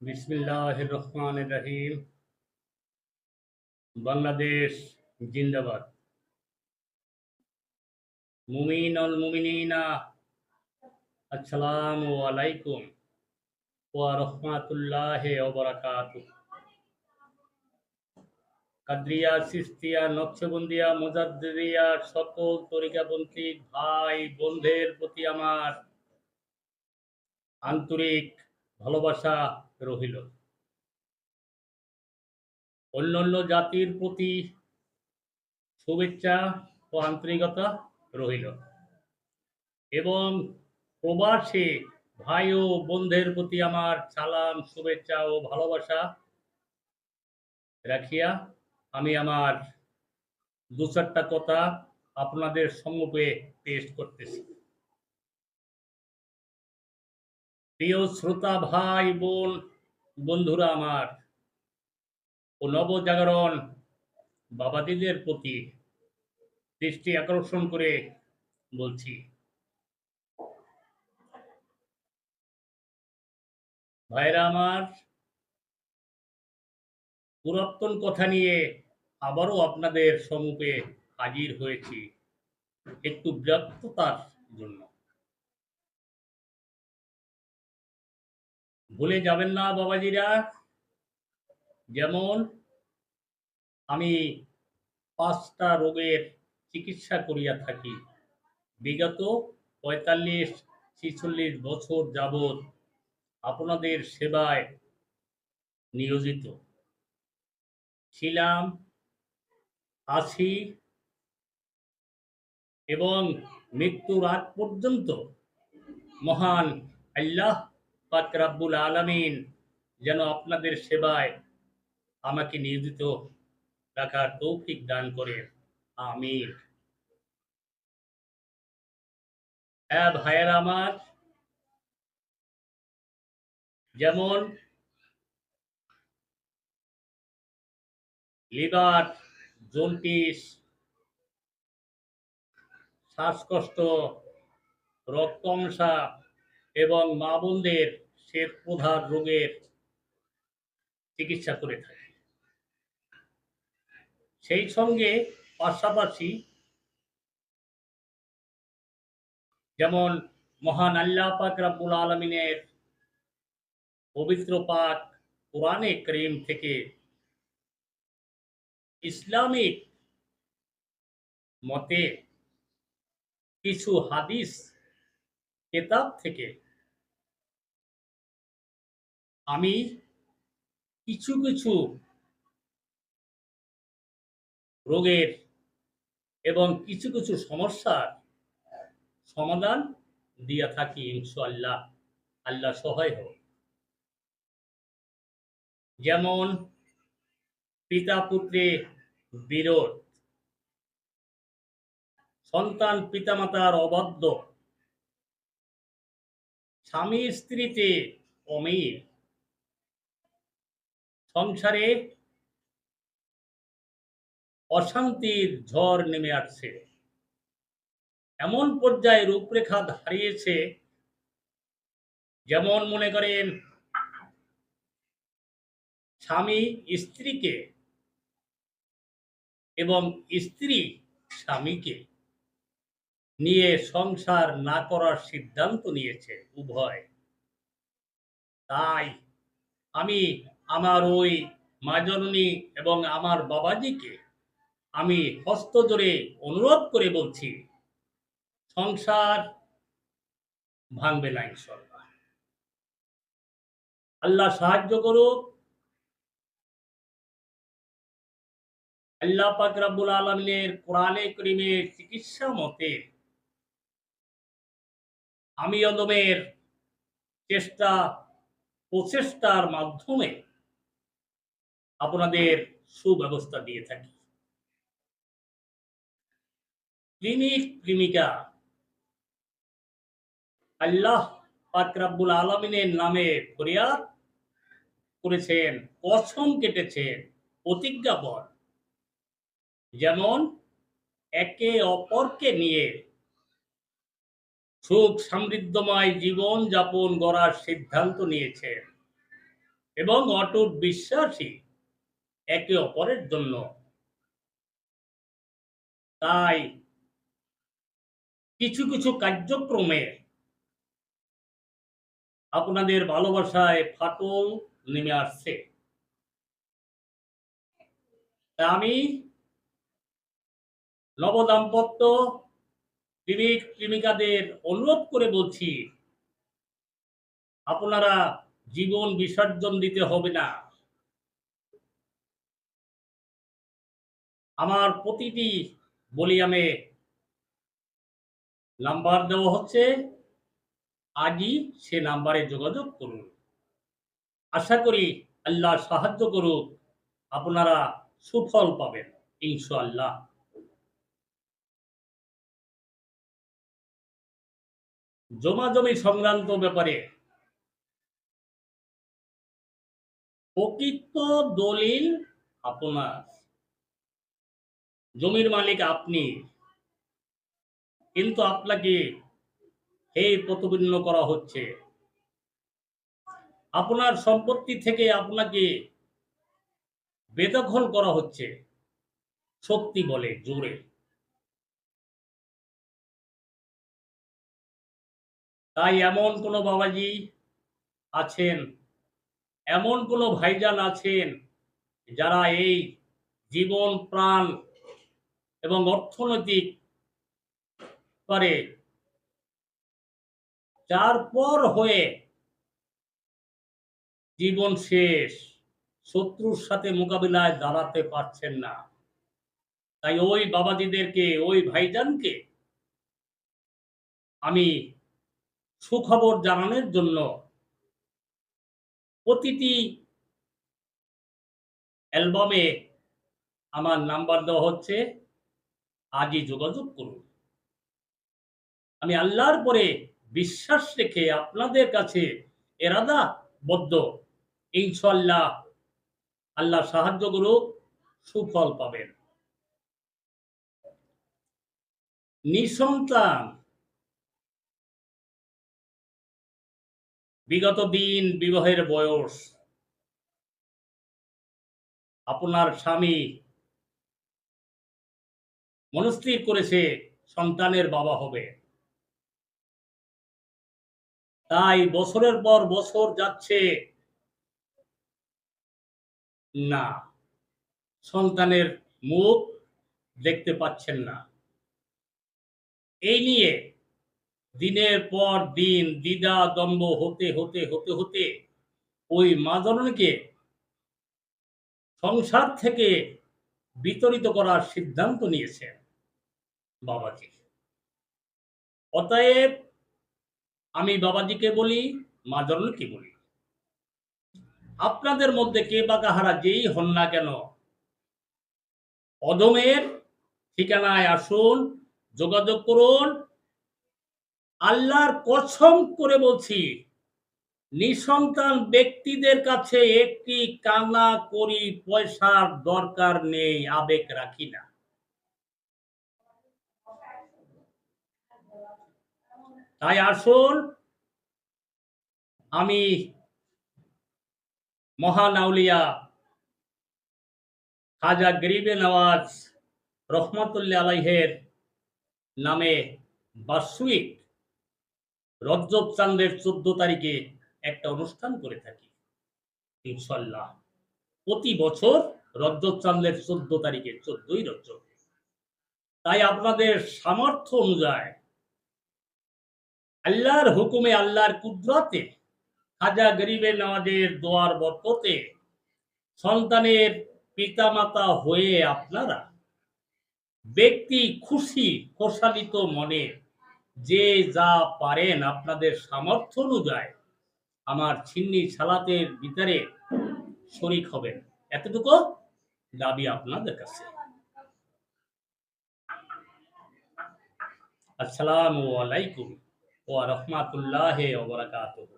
বিসমিল্লাহ রহমান রহিম। বাংলাদেশ জিন্দাবাদ। মুমিন অল মুমিনিনা, আসসালামু আলাইকুম ওয়া রহমাতুল্লাহ ওবরাকাত কাদরিয়া, সিস্তিয়া, নকশবন্দিয়া মুজাদ্দিয়া সকল তরিকাপন্থী ভাই বন্ধের প্রতি আমার আন্তরিক ভালোবাসা রহিল। অন্যান্য জাতির প্রতি শুভেচ্ছা ও আন্তরিকতা রহিল। এবং প্রবাসে ভাই ও বোনদের প্রতি আমার সালাম, শুভেচ্ছা ও ভালোবাসা রাখিয়া আমি আমার দু চারটা কথা আপনাদের সম্মুখে পেশ করতেছি। প্রিয় শ্রোতা ভাই, বোন, বন্ধুরা আমার ও নবজাগরণ বাবাদিদের প্রতি দৃষ্টি আকর্ষণ করে বলছি। ভাইরা আমার, পুরাতন কথা নিয়ে আবারও আপনাদের সম্মুখে হাজির হয়েছি একটু ব্যর্থতার জন্য। ভুলে যাবেন না বাবাজিরা। যেমন আমি পাঁচটা রোগের চিকিৎসা করিয়া থাকি। বিগত পঁয়তাল্লিশ, ছিচল্লিশ বছর যাবৎ আপনাদের সেবায় নিয়োজিত। ছিলাম আছি এবং মৃত্যুর আগ পর্যন্ত মহান আল্লাহ পাক রাব্বুল আলামিন যেন আপনাদের সেবায় আমাকে নিয়োজিত রাখার তৌফিক দান করেন। আমিন। হ্যাঁ ভাইয়েরা আমার, যেমন লিভার জন্টিস শ্বাসকষ্ট রক্তংশা এবং মা বোনদের শ্বেত প্রধান রোগের চিকিৎসা করে থাকে। সেই সঙ্গে পাশাপাশি যেমন মহান আল্লাহ পাক রাব্বুল আলমিনের পবিত্র পাক কোরআনে করিম থেকে ইসলামিক মতে কিছু হাদিস কেতাব থেকে। আমি কিছু কিছু রোগের এবং কিছু কিছু সমস্যার সমাধান দিয়া থাকি ইনশাল্লাহ আল্লাহ সহায় হোক। যেমন পিতা পুত্রে বিরোধ, সন্তান পিতামাতার অবাধ্য স্বামী স্ত্রীতে অমিল। সংসারে অশান্তির ঝড় নেমে আসছে। এমন পর্যায়ে রূপরেখা হারিয়েছে যেমন মনে করেন, স্বামী স্ত্রীকে এবং স্ত্রী স্বামীকে। নিয়ে সংসার না করার সিদ্ধান্ত নিয়েছে উভয়। তাই আমি আমার ওই মাজননী এবং আমার বাবাজিকে আমি হস্ত জোরে অনুরোধ করে বলছি, সংসার ভাঙবে না ইনশাল্লাহ আল্লাহ সাহায্য করুক। আল্লাহ পাক আলমিনের কোরআনে করিমের চিকিৎসা মতে আমি অদমের চেষ্টা, প্রচেষ্টার মাধ্যমে আপনাদের সুব্যবস্থা দিয়ে থাকি। ক্লিনিক প্রেমিকা, আল্লাহ পাকরাবুল আলমিনের নামে ফরিয়াদ করেছেন, কসম কেটেছেন প্রতিজ্ঞাপন যেমন একে অপরকে নিয়ে সুখ সমৃদ্ধময় জীবন যাপন করার সিদ্ধান্ত নিয়েছেন এবং অটুট বিশ্বাসী একে অপরের জন্য। তাই কিছু কিছু কার্যক্রমে আপনাদের ভালোবাসায় ফাটল নেমে আসছে। আমি নবদাম্পত্য প্রেমিক প্রেমিকাদের অনুরোধ করে বলছি, আপনারা জীবন বিসর্জন দিতে হবে না। আমার প্রতিটি বলিয়ামে নাম্বার দেওয়া হচ্ছে, আজই সে নাম্বারে যোগাযোগ করুন। আশা করি আল্লাহ সাহায্য করুক, আপনারা সুফল পাবেন, ইনশাআল্লাহ। জমাজমি সংক্রান্ত ব্যাপারে। প্রকৃত দলিল আপনার। জমির মালিক আপনি। কিন্তু আপনাকে এই প্রতিবিন্ন করা হচ্ছে। আপনার সম্পত্তি থেকে আপনাকে বেদখল করা হচ্ছে। শক্তি বলে, জোরে। তাই এমন কোনো বাবাজি আছেন, এমন কোনো ভাইজান আছেন যারা এই জীবন, প্রাণ এবং অর্থনৈতিক করে যার পর হয়ে জীবন শেষ, শত্রুর সাথে মোকাবিলায় দাঁড়াতে পারছেন না। তাই ওই বাবাজিদেরকে, ওই ভাইজানকে আমি সুখবর জানানোর জন্য প্রতিটি অ্যালবামে আমার নাম্বার দেওয়া হচ্ছে। আজই যোগাযোগ করুন। আমি আল্লাহর পরে বিশ্বাস রেখে আপনাদের কাছে এরাদা বদ্ধ ইনশাল্লাহ আল্লাহ সাহায্য করুক, সুফল পাবেন। নিঃসন্তান বিগত দিন বিবাহের বয়স। আপনার স্বামী মনস্থির করেছে সন্তানের বাবা হবে। তাই বছরের পর বছর যাচ্ছে না। সন্তানের মুখ দেখতে পাচ্ছেন না। এই নিয়ে দিনের পর দিন দ্বিধা দম্ভ হতে হতে হতে হতে ওই মা জননীকে সংসার থেকে বিতরিত করার সিদ্ধান্ত নিয়েছেন বাবাজি। অতএব আমি বাবাজিকে বলি, মা জননীকে বলি, আপনাদের মধ্যে কে বা কাহারা যেই হন না কেন, অদমের ঠিকানায় আসুন, যোগাযোগ করুন আল্লাহর কসম করে বলছি, নিঃসন্তান ব্যক্তিদের কাছে একটি কান্না করি পয়সার দরকার নেই, আবেগ রাখি না। তাই আসুন, আমি মহান আউলিয়া খাজা গরিবে নওয়াজ রহমতুল্লাহ আলাইহের নামে বার্ষিক রজব চান্দের চোদ্দ তারিখে একটা অনুষ্ঠান করে থাকি ইনশাল্লাহ প্রতি বছর রজব চান্দের চোদ্দ তারিখে, চোদ্দই রজব তাই আপনাদের সামর্থ্য অনুযায়ী আল্লাহর হুকুমে আল্লাহর কুদরতে খাজা গরিবের নামাজের দোয়ার বরকতে সন্তানের পিতামাতা হয়ে আপনারা ব্যক্তি খুশি প্রসারিত মনে যে যা পারেন আপনাদের সামর্থ্য অনুযায়ী, আমার ছিন্নি সালাতের ভিতরে শরিক হবেন। এতটুকু দাবি আপনাদের কাছে। আসসালামু আলাইকুম ও রাহমাতুল্লাহি ওয়া বারাকাতুহু।